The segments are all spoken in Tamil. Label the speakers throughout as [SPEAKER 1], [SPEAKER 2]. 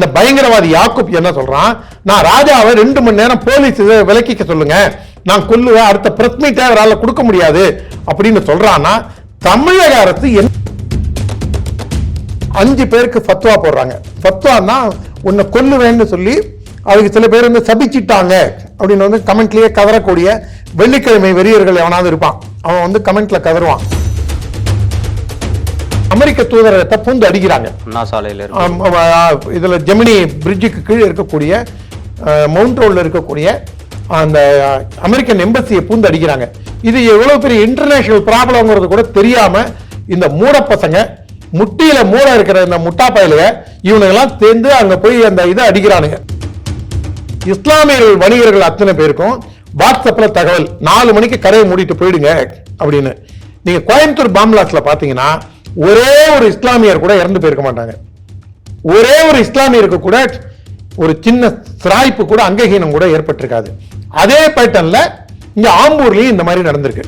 [SPEAKER 1] இந்த பயங்கரவாதி யாக்கூப் என்ன சொல்றான்? நான் ராஜாவை ரெண்டு மணி நேரம் போலீஸ் இதை விலக்கிக்க சொல்லுங்க. நான் கொல்லுவேன் அடுத்த பிரஸ் மீட்டை அவரால் கொடுக்க முடியாது அப்படின்னு சொல்றான்னா தமிழக அரசு என்ன அஞ்சு பேருக்கு ஃபத்வா போடுறாங்க. ஃபத்வான்னா உன்னை கொல்லுவேன்னு சொல்லி அதுக்கு சில பேர் வந்து சபிச்சிட்டாங்க அப்படின்னு வந்து கமெண்ட்லயே கதறக்கூடிய வெள்ளிக்கிழமை வெறியர்கள் எவனாவது இருப்பான். அவன் வந்து கமெண்ட்ல கதறுவான். அமெரிக்க தூதரகத்தை பூந்து அடிக்கிறாங்க. இதுல ஜெமினி பிரிட்ஜுக்கு கீழே இருக்கக்கூடிய மவுண்ட் ரோட்ல இருக்கக்கூடிய அந்த அமெரிக்கன் எம்பசியை பூந்து அடிக்கிறாங்க. இது எவ்வளவு பெரிய இன்டர்நேஷனல் ப்ராப்ளம்ங்கிறது கூட தெரியாம இந்த மூட பசங்க முட்டியில மூட இருக்கிற இந்த முட்டா பயலுக இவனுங்கெல்லாம் சேர்ந்து அங்க போய் அந்த இதை அடிக்கிறானுங்க. இஸ்லாமியர்கள் வணிகர்கள் அத்தனை பேருக்கும் வாட்ஸ்அப்ல தகவல் நாலு மணிக்கு கரையை மூடிட்டு போயிடுங்க அப்படின்னு. நீங்க கோயம்புத்தூர் பாம்லாஸ்ல பாத்தீங்கன்னா ஒரே ஒரு இஸ்லாமியர் கூட இறந்து போயிருக்க மாட்டாங்க. ஒரே ஒரு இஸ்லாமியருக்கு கூட ஒரு சின்ன சிராய்ப்பு கூட அங்கஹீனம் கூட ஏற்பட்டிருக்காது. அதே பேட்டர்ன்ல இங்க ஆம்பூர்லயும் இந்த மாதிரி நடந்திருக்கு.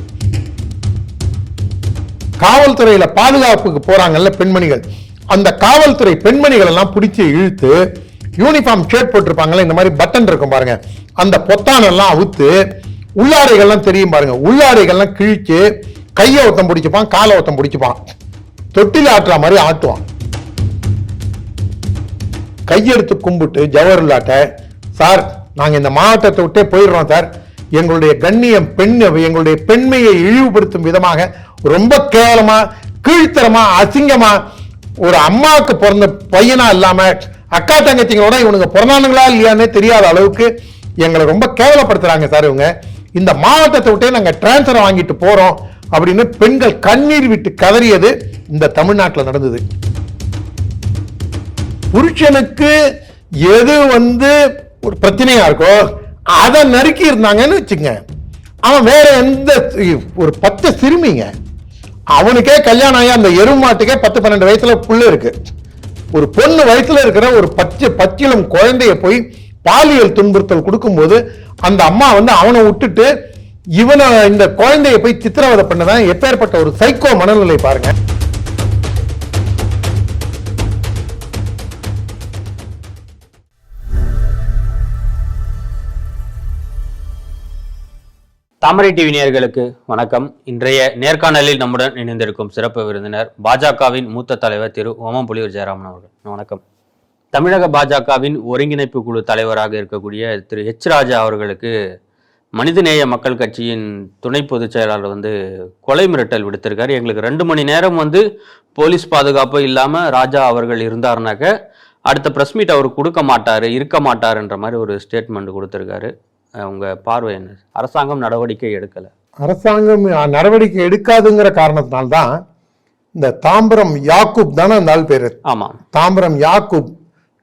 [SPEAKER 1] காவல்துறையில பாதுகாப்புக்கு போறாங்கல்ல பெண்மணிகள். அந்த காவல்துறை பெண்மணிகள் எல்லாம் பிடிச்சி இழுத்து யூனிஃபார்ம் ஷர்ட் போட்டிருப்பாங்கல்ல இந்த மாதிரி பட்டன் இருக்கும் பாருங்க. அந்த பொத்தான் எல்லாம் அவுத்து உள்ளாடைகள்லாம் தெரியும் பாருங்க. உள்ளாடைகள்லாம் கிழிச்சு கையை ஒருத்தன் பிடிச்சிப்பான் காலை ஒருத்தன் பிடிச்சிப்பான். தொட்டில் ஆட்டுற மாதிரி ஆட்டுவான். கையெடுத்து கும்பிட்டு ஜவஹர்லாட்ட சார் நாங்க இந்த மாவட்டத்தை விட்டே போயிடுறோம் சார். எங்களுடைய கண்ணியம் பெண் எங்களுடைய பெண்மையை இழிவுபடுத்தும் விதமாக ரொம்ப கேவலமா கீழ்த்தரமா அசிங்கமா ஒரு அம்மாவுக்கு பிறந்த பையனா இல்லாம அக்கா தங்கச்சிங்களோட இவனுங்க பிறந்தானுங்களா இல்லையானே தெரியாத அளவுக்கு எங்களை ரொம்ப கேவலப்படுத்துறாங்க சார் இவங்க. இந்த மாவட்டத்தை விட்டே நாங்க டிரான்ஸ்ஃபர் வாங்கிட்டு போறோம். அப்படின்னு பெண்கள் கண்ணீர் விட்டு கதறியது இந்த தமிழ்நாட்டில் நடந்தது. புருஷனுக்கு எது வந்து ஒரு பிரச்சனையா இருக்கோ அதை நறுக்கி இருந்தாங்கன்னு வச்சுங்க. அவன் வேற எந்த ஒரு பத்து சிறுமிங்க. அவனுக்கே கல்யாணம் ஆகி அந்த எருமாட்டுக்கே பத்து பன்னெண்டு வயசுல புள்ள இருக்கு. ஒரு பொண்ணு வயசுல இருக்கிற ஒரு பச்சை பச்சிலம் குழந்தைய போய் பாலியல் துன்புறுத்தல் கொடுக்கும்போது அந்த அம்மா வந்து அவனை விட்டுட்டு இவனை இந்த குழந்தைய போய் சித்திரவதை பண்ணதான் எப்பேற்பட்ட ஒரு சைக்கோ மனநிலை பாருங்க.
[SPEAKER 2] தாமரை டிவி நேர்களுக்கு வணக்கம். இன்றைய நேர்காணலில் நம்முடன் இணைந்திருக்கும் சிறப்பு விருந்தினர் பாஜகவின் மூத்த தலைவர் திரு ஓமம்புலியூர் ஜெயராமன் அவர்கள். வணக்கம். தமிழக பாஜகவின் ஒருங்கிணைப்பு குழு தலைவராக இருக்கக்கூடிய திரு ஹெச் ராஜா அவர்களுக்கு மனிதநேய மக்கள் கட்சியின் துணை பொதுச் செயலாளர் வந்து கொலை மிரட்டல் விடுத்திருக்காரு. எங்களுக்கு ரெண்டு மணி நேரம் வந்து போலீஸ் பாதுகாப்பு இல்லாமல் ராஜா அவர்கள் இருந்தாருனாக்க அடுத்த ப்ரெஸ் மீட் அவர் கொடுக்க மாட்டாரு இருக்க மாட்டாருன்ற மாதிரி ஒரு ஸ்டேட்மெண்ட் கொடுத்திருக்காரு. அஹ் உங்க பார்வை என்ன? அரசாங்கம் நடவடிக்கை எடுக்கல.
[SPEAKER 1] அரசாங்கம் நடவடிக்கை எடுக்காதுங்கிற காரணத்தினால்தான் இந்த தாம்பரம் யாக்கூப் தானே அந்த ஆள் பேரு?
[SPEAKER 2] ஆமா.
[SPEAKER 1] தாம்பரம் யாக்கூப்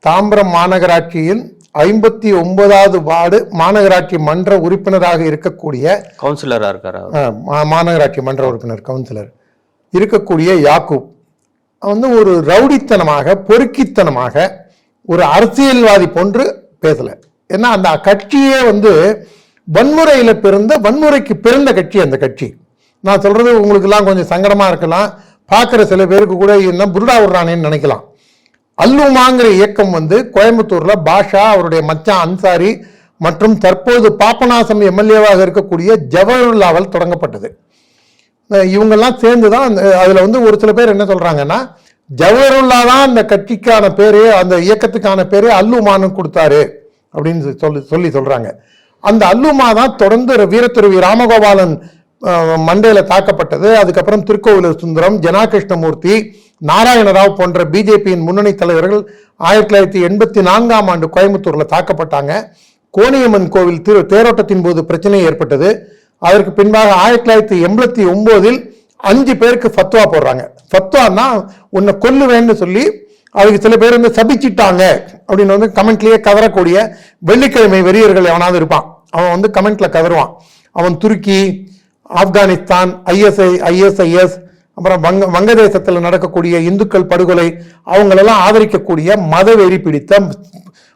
[SPEAKER 1] தாம்பரம் மாநகராட்சியின் ஐம்பத்தி ஒன்பதாவது வார்டு மாநகராட்சி மன்ற உறுப்பினராக இருக்கக்கூடிய
[SPEAKER 2] கவுன்சிலரா இருக்காரு
[SPEAKER 1] மாநகராட்சி மன்ற உறுப்பினர் கவுன்சிலர். இருக்கக்கூடிய யாக்கூப். வந்து ஒரு ரவுடித்தனமாக பொறுக்கித்தனமாக ஒரு அரசியல்வாதி போன்று பேசல. ஏன்னா அந்த கட்சியே வந்து வன்முறையில பிறந்த வன்முறைக்கு பிறந்த கட்சி அந்த கட்சி. நான் சொல்றது உங்களுக்கெல்லாம் கொஞ்சம் சங்கடமா இருக்கலாம். பார்க்குற சில பேருக்கு கூட என்ன புருடா விடுறானேன்னு நினைக்கலாம். அல்லுமாங்கிற இயக்கம் வந்து கோயம்புத்தூர்ல பாஷா அவருடைய மச்சான் அன்சாரி மற்றும் தற்போது பாபநாசம் எம்எல்ஏவாக இருக்கக்கூடிய ஜவஹர்லாவால் தொடங்கப்பட்டது. இவங்கெல்லாம் சேர்ந்து தான் அந்த அதில் வந்து ஒரு சில பேர் என்ன சொல்கிறாங்கன்னா ஜவஹர்லா தான் அந்த கட்சிக்கான பேர் அந்த இயக்கத்துக்கான பேர் அல்லுமானு கொடுத்தாரு அப்படின்னு சொல்லி சொல்லி சொல்கிறாங்க அந்த அல்லுமா தான் தொடர்ந்து வீரத்துறவி ராமகோபாலன் மண்டையில் தாக்கப்பட்டது. அதுக்கப்புறம் திருக்கோவிலூர் சுந்தரம் ஜனாகிருஷ்ணமூர்த்தி நாராயணராவ் போன்ற பிஜேபியின் முன்னணி தலைவர்கள் ஆயிரத்தி தொள்ளாயிரத்தி எண்பத்தி நான்காம் ஆண்டு கோயம்புத்தூரில் தாக்கப்பட்டாங்க. கோணியம்மன் கோவில் திரு தேரோட்டத்தின் போது பிரச்சனை ஏற்பட்டது. அதற்கு பின்பாக ஆயிரத்தி தொள்ளாயிரத்தி எண்பத்தி ஒம்போதில் அஞ்சு பேருக்கு ஃபத்வா போடுறாங்க. ஃபத்வான்னா உன்னை கொல்லுவேன்னு சொல்லி அதுக்கு சில பேர் வந்து சபிச்சிட்டாங்க. அப்படின்னு வந்து கமெண்ட்லேயே கதறக்கூடிய வெள்ளிக்கிழமை வெறியர்கள் எவனாவது இருப்பான். அவன் வந்து கமெண்ட்ல கதறுவான். அவன் துருக்கி ஆப்கானிஸ்தான் ஐஎஸ்ஐ ஐஎஸ்ஐஎஸ் அப்புறம் வங்க வங்கதேசத்தில் நடக்கக்கூடிய இந்துக்கள் படுகொலை அவங்களெல்லாம் ஆதரிக்கக்கூடிய மதவெறி பிடித்த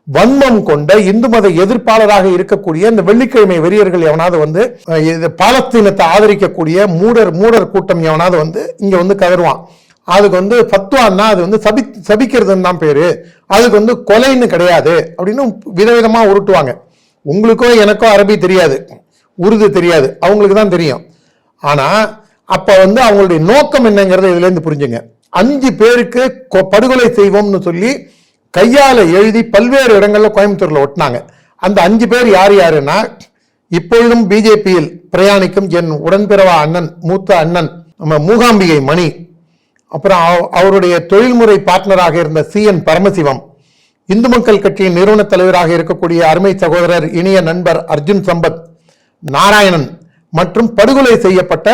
[SPEAKER 1] வன்மம் கொண்ட இந்து மத எதிர்ப்பாளராக இருக்கக்கூடிய இந்த வெள்ளிக்கிழமை வெறியர்கள் எவனாவது வந்து பாலஸ்தீனத்தை ஆதரிக்கக்கூடிய மூடர் மூடர் கூட்டம் எவனாவது வந்து இங்கே வந்து கதருவான். அதுக்கு வந்து ஃபத்வான்னா அது வந்து சபி சபிக்கிறதுன்னு தான் பேரு. அதுக்கு வந்து கொலைன்னு கிடையாது அப்படின்னு விதவிதமாக உருட்டுவாங்க. உங்களுக்கோ எனக்கோ அரபி தெரியாது. உருது தெரியாது. அவங்களுக்கு தான் தெரியும். ஆனால் அப்போ வந்து அவங்களுடைய நோக்கம் என்னங்கிறத இதுலேருந்து புரிஞ்சுங்க. அஞ்சு பேருக்கு கொ- படுகொலை செய்வோம்னு சொல்லி கையால் எழுதி பல்வேறு இடங்களில் கோயம்புத்தூரில் ஒட்டினாங்க. அந்த அஞ்சு பேர் யார் யாருன்னா இப்பொழுதும் பிஜேபியில் பிரயாணிக்கும் என் உடன்பிறவா அண்ணன் மூத்த அண்ணன் நம்ம மூகாம்பிகை மணி அப்புறம் அவருடைய தொழில்முறை பார்ட்னராக இருந்த சி என் பரமசிவம் இந்து மக்கள் கட்சியின் நிறுவன தலைவராக இருக்கக்கூடிய அருமை சகோதரர் இனிய நண்பர் அர்ஜுன் சம்பத் நாராயணன் மற்றும் படுகொலை செய்யப்பட்ட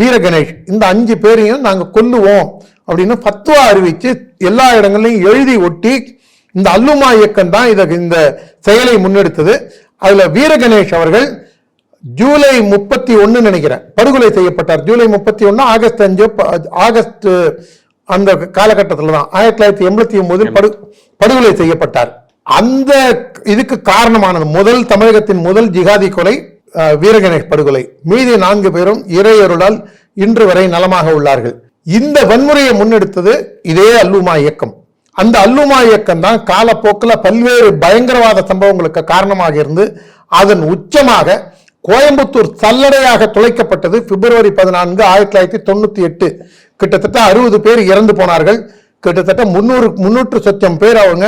[SPEAKER 1] வீர கணேஷ் இந்த அஞ்சு பேரையும் நாங்கள் கொல்லுவோம் அப்படின்னு ஃபத்வா அறிவித்து எல்லா இடங்களையும் எழுதி ஒட்டி இந்த அல்லுமா இயக்கம் தான் இதை இந்த செயலை முன்னெடுத்தது. அதில் வீர கணேஷ் அவர்கள் ஜூலை முப்பத்தி ஒன்று நினைக்கிறேன். படுகொலை செய்யப்பட்டார். ஜூலை முப்பத்தி ஒன்று ஆகஸ்ட் அஞ்சு ஆகஸ்ட் அந்த காலகட்டத்தில் தான். ஆயிரத்தி தொள்ளாயிரத்தி எண்பத்தி ஒன்பதில் படு படுகொலை செய்யப்பட்டார். அந்த இதுக்கு காரணமானது முதல் தமிழகத்தின் முதல் ஜிகாதி கொலை வீரகணேஷ் படுகொலை. மீதி நான்கு பேரும் இறையருளால் இன்று வரை நலமாக உள்ளார்கள். இந்த வன்முறையை முன்னெடுத்தது இதே அல்லுமா இயக்கம். அந்த அல்லுமா இயக்கம் தான் காலப்போக்கில் பல்வேறு பயங்கரவாத சம்பவங்களுக்கு காரணமாக இருந்து அதன் உச்சமாக கோயம்புத்தூர் சல்லடையாக துளைக்கப்பட்டது பிப்ரவரி பதினான்கு ஆயிரத்தி தொள்ளாயிரத்தி தொண்ணூற்றி எட்டு. கிட்டத்தட்ட அறுபது பேர் இறந்து போனார்கள். கிட்டத்தட்ட முன்னூறு முன்னூற்று சத்தம் பேர் அவங்க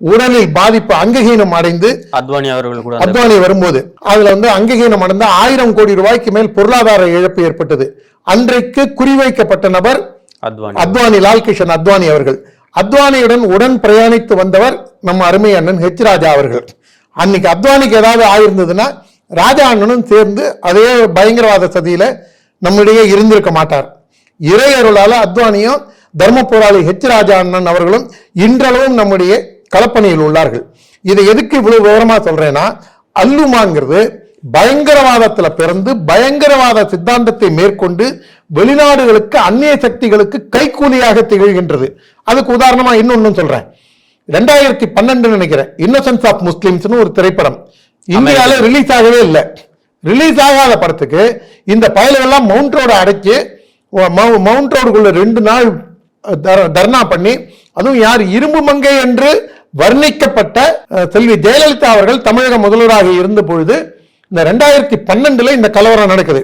[SPEAKER 1] உடலில் பாதிப்பு அங்ககீனம் அடைந்து
[SPEAKER 2] அத்வானி அவர்கள் கூட
[SPEAKER 1] அத்வானி வரும்போது அதுல வந்து அங்ககீனம் அடைந்த ஆயிரம் கோடி ரூபாய்க்கு மேல் பொருளாதார இழப்பு ஏற்பட்டது. அன்றைக்கு குறிவைக்கப்பட்ட நபர்
[SPEAKER 2] அத்வானி.
[SPEAKER 1] லால்கிஷன் அத்வானி அவர்கள். அத்வானியுடன் உடன் பிரயாணித்து வந்தவர் நம்ம அருமை அண்ணன் ஹெச் ராஜா அவர்கள். அன்னைக்கு அத்வானிக்கு ஏதாவது ஆயிருந்ததுன்னா ராஜா அண்ணனும் சேர்ந்து அதே பயங்கரவாத சதியில நம்மிடையே இருந்திருக்க மாட்டார். இறையருளால அத்வானியும் தர்ம போராளி ஹெச் ராஜா அண்ணன் அவர்களும் இன்றளவும் நம்முடைய களப்பணியில் உள்ளார்கள். இதை எதுக்கு இவ்வளவு விவரமா சொல்றேன்னா அல்லுமாங்கிறது பயங்கரவாதத்துல பிறந்து பயங்கரவாத சித்தாந்தத்தை மேற்கொண்டு வெளிநாடுகளுக்கு அந்நிய சக்திகளுக்கு கைக்கூலியாக திகழ்கின்றது. அதுக்கு உதாரணமா இன்னொன்னு சொல்றேன். ரெண்டாயிரத்தி பன்னெண்டு நினைக்கிறேன். இன்னசென்ஸ் ஆஃப் முஸ்லிம்ஸ்னு ஒரு திரைப்படம். இந்தியால ரிலீஸ் ஆகவே இல்லை. ரிலீஸ் ஆகாத படத்துக்கு இந்த பயல்கள்லாம் மவுண்ட் ரோட அடைச்சு மவு- மவுண்ட் ரோடுக்குள்ள ரெண்டு நாள் தர்ணா பண்ணி அதுவும் யார் இரும்பு மங்கை என்று வர்ணிக்கப்பட்ட செல்வி ஜெயலலிதா அவர்கள் தமிழக முதல்வராக இருந்த பொழுது இந்த ரெண்டாயிரத்தி பன்னெண்டுல இந்த கலவரம் நடக்குது.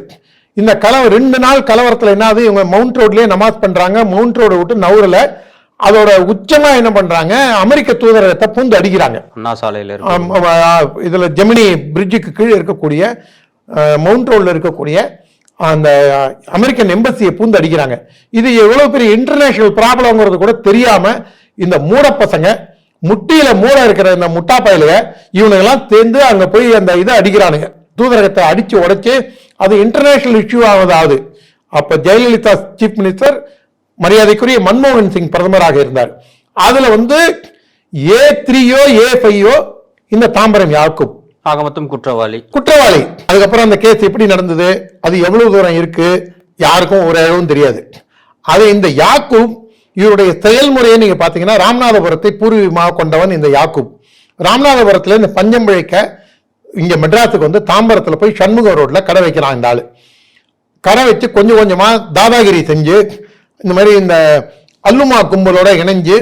[SPEAKER 1] இந்த கலவரம் ரெண்டு நாள் கலவரத்துல என்ன ஆகுது? இவங்க மவுண்ட் ரோட்லயே நமாஸ் பண்றாங்க. மவுண்ட் ரோட விட்டு நவுறல. அதோட உச்சமா என்ன பண்றாங்க? அமெரிக்க தூதரகத்தை பூந்து அடிக்கிறாங்க.
[SPEAKER 2] அண்ணா சாலையில
[SPEAKER 1] இதுல ஜெமினி பிரிட்ஜுக்கு கீழே இருக்கக்கூடிய மவுண்ட் ரோட்ல இருக்கக்கூடிய அந்த அமெரிக்கன் எம்பசியை பூந்து அடிக்கிறாங்க இது எவ்வளவு பெரிய இன்டர்நேஷனல் ப்ராப்ளம்ங்கிறது கூட தெரியாம இந்த மூட பசங்க முட்டியில மூட இருக்கிற இந்த முட்டா பயலுக இவனுங்கெல்லாம் சேர்ந்து அங்க போய் அந்த இதை அடிக்கிறானுங்க. தூதரகத்தை அடிச்சு உடைச்சு அது இன்டர்நேஷனல் இஷ்யூ ஆகுது அப்ப ஜெயலலிதா சீஃப் மினிஸ்டர் மரியாதைக்குரிய மன்மோகன் சிங் பிரதமராக இருந்தார். அதுல வந்து ஏ த்ரீயோ ஏ ஃபைவோ இந்த தாம்பரம் யாக்கும்
[SPEAKER 2] ஆக மொத்தம் குற்றவாளி.
[SPEAKER 1] குற்றவாளி. அதுக்கப்புறம் அந்த கேஸ் எப்படி நடந்தது? அது எவ்வளவு தூரம் இருக்கு? யாருக்கும் ஒரு அளவும் தெரியாது. அது இந்த யாக்கூப் இவருடைய செயல்முறையை நீங்க பாத்தீங்கன்னா ராமநாதபுரத்தை பூர்வீகமாக கொண்டவன் இந்த யாக்கூப். ராமநாதபுரத்துல இந்த பஞ்சம் பிழைக்க இங்க மெட்ராஸுக்கு வந்து தாம்பரத்துல போய் சண்முக ரோட்ல கடை வைக்கிறான் இந்த ஆளு. கடை வச்சு கொஞ்சம் கொஞ்சமா தாதாகிரி செஞ்சு இந்த மாதிரி இந்த அல்லுமா கும்பலோட இணைஞ்சு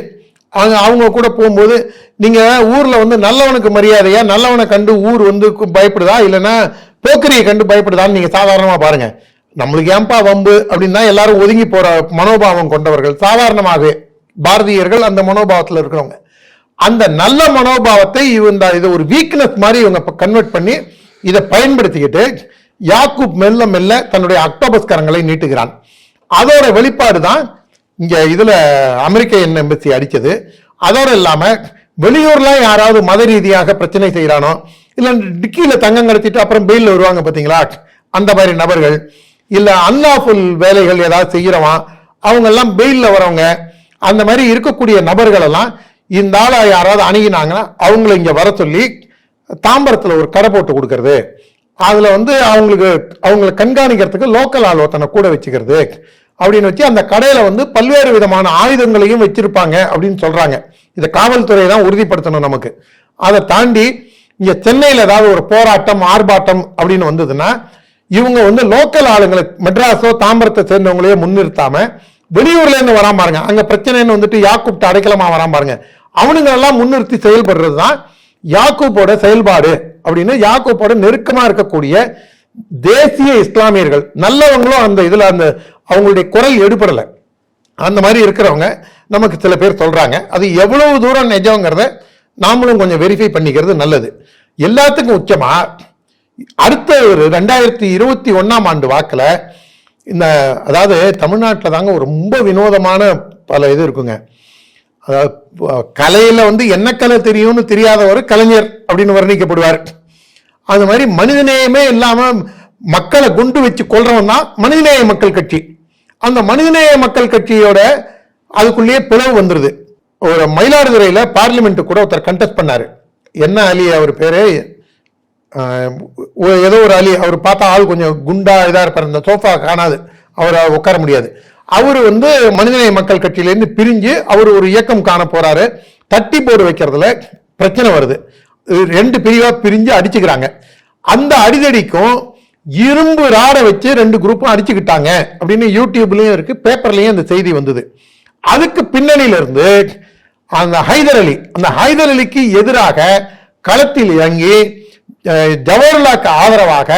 [SPEAKER 1] அவங்க அவங்க கூட போகும்போது நீங்கள் ஊரில் வந்து நல்லவனுக்கு மரியாதையா நல்லவனை கண்டு ஊர் வந்து பயப்படுதா? இல்லைன்னா போக்கரியை கண்டு பயப்படுதான்னு நீங்கள் சாதாரணமாக பாருங்கள் நம்மளுக்கு ஏன்பா வம்பு? அப்படின்னா எல்லாரும் ஒதுங்கி போகிற மனோபாவம் கொண்டவர்கள் சாதாரணமாகவே பாரதியர்கள் அந்த மனோபாவத்தில் இருக்கிறவங்க. அந்த நல்ல மனோபாவத்தை இந்த இதை ஒரு வீக்னஸ் மாதிரி இவங்க கன்வெர்ட் பண்ணி இதை பயன்படுத்திக்கிட்டு யாக்கூப் மெல்ல மெல்ல தன்னுடைய அக்டோபஸ் கரங்களை நீட்டுகிறான். அதோட வெளிப்பாடு தான் இங்கே இதில் அமெரிக்க எம்பசி அடித்தது அதோடு இல்லாமல் வெளியூர்லாம் யாராவது மத ரீதியாக பிரச்சனை செய்கிறானோ இல்லை டிக்கியில் தங்கம் கடத்திட்டு அப்புறம் பெயிலில் வருவாங்க பார்த்தீங்களா அந்த மாதிரி நபர்கள் இல்லை அன்லாஃபுல் வேலைகள் ஏதாவது செய்கிறவன் அவங்கெல்லாம் பெயிலில் வரவங்க அந்த மாதிரி இருக்கக்கூடிய நபர்களெல்லாம் இந்த ஆளை யாராவது அணுகினாங்கன்னா அவங்கள இங்கே வர சொல்லி தாம்பரத்தில் ஒரு கடை போட்டு கொடுக்கறது. அதில் வந்து அவங்களுக்கு அவங்களை கண்காணிக்கிறதுக்கு லோக்கல் ஆள் ஒருத்தனை கூட வச்சுக்கிறது. அப்படின்னு வச்சு அந்த கடையில் வந்து பல்வேறு விதமான ஆயுதங்களையும் வச்சிருப்பாங்க அப்படின்னு சொல்கிறாங்க இதை காவல்துறை தான் உறுதிப்படுத்தணும் நமக்கு. அதை தாண்டி இங்கே சென்னையில் ஏதாவது ஒரு போராட்டம் ஆர்ப்பாட்டம் அப்படின்னு வந்ததுன்னா இவங்க வந்து லோக்கல் ஆளுங்களை மெட்ராஸோ தாம்பரத்தை சேர்ந்தவங்களையே முன்னிறுத்தாம வெளியூர்லேருந்து வராம பாருங்க. அங்கே பிரச்சனைன்னு வந்துட்டு யாக்கூப்ட்டு அடைக்கலமா வராம பாருங்க. அவனுங்க எல்லாம் முன்னிறுத்தி செயல்படுறது தான் யாக்கூப்போட செயல்பாடு அப்படின்னு யாக்கூப்போட நெருக்கமாக இருக்கக்கூடிய தேசிய இஸ்லாமியர்கள் நல்லவங்களும் அந்த இதில் அந்த அவங்களுடைய குரல் எடுபடலை. அந்த மாதிரி இருக்கிறவங்க நமக்கு சில பேர் சொல்கிறாங்க அது எவ்வளவு தூரம் நிஜங்கிறத நாமளும் கொஞ்சம் வெரிஃபை பண்ணிக்கிறது நல்லது. எல்லாத்துக்கும் உச்சமாக அடுத்த ஒரு ரெண்டாயிரத்தி இருபத்தி ஒன்றாம் ஆண்டு வாக்கில் இந்த அதாவது தமிழ்நாட்டில் தாங்க ஒரு ரொம்ப வினோதமான பல இது இருக்குங்க. அதாவது கலையில் வந்து என்ன கலை தெரியும்னு தெரியாத ஒரு கலைஞர் அப்படின்னு வர்ணிக்கப்படுவார். அது மாதிரி மனிதநேயமே இல்லாமல் மக்களை குண்டு வச்சு கொள்றவன் தான் மனிதநேய மக்கள் கட்சி. அந்த மனிதநேய மக்கள் கட்சியோட அதுக்குள்ளேயே பிளவு வந்துருது. ஒரு மயிலாடுதுறையில் பார்லிமெண்ட் கூட ஒருத்தர் கண்டெஸ்ட் பண்ணாரு. என்ன அலி அவர் பேர்? ஏதோ ஒரு அலி. அவர் பார்த்தா ஆள் கொஞ்சம் குண்டா இதாக இருப்பார். இந்த சோஃபா காணாது. அவரை உட்கார முடியாது. அவர் வந்து மனிதநேய மக்கள் கட்சியிலேருந்து பிரிஞ்சு அவர் ஒரு இயக்கம் காண போகிறாரு தட்டி போடு வைக்கிறதுல பிரச்சனை வருது. ரெண்டு பிரிவாக பிரிஞ்சு அடிச்சுக்கிறாங்க. அந்த அடிதடிக்கும் இரும்பு ராடை வச்சு ரெண்டு குரூப்பும் அடிச்சுக்கிட்டாங்க அப்படின்னு யூடியூப்லயும் இருக்கு பேப்பர்லயும் அந்த செய்தி வந்தது. அதுக்கு பின்னணியில இருந்து அந்த ஹைதர் அலி அந்த ஹைதர் அலிக்கு எதிராக களத்தில் இறங்கி ஜவஹர்லாக்கு ஆதரவாக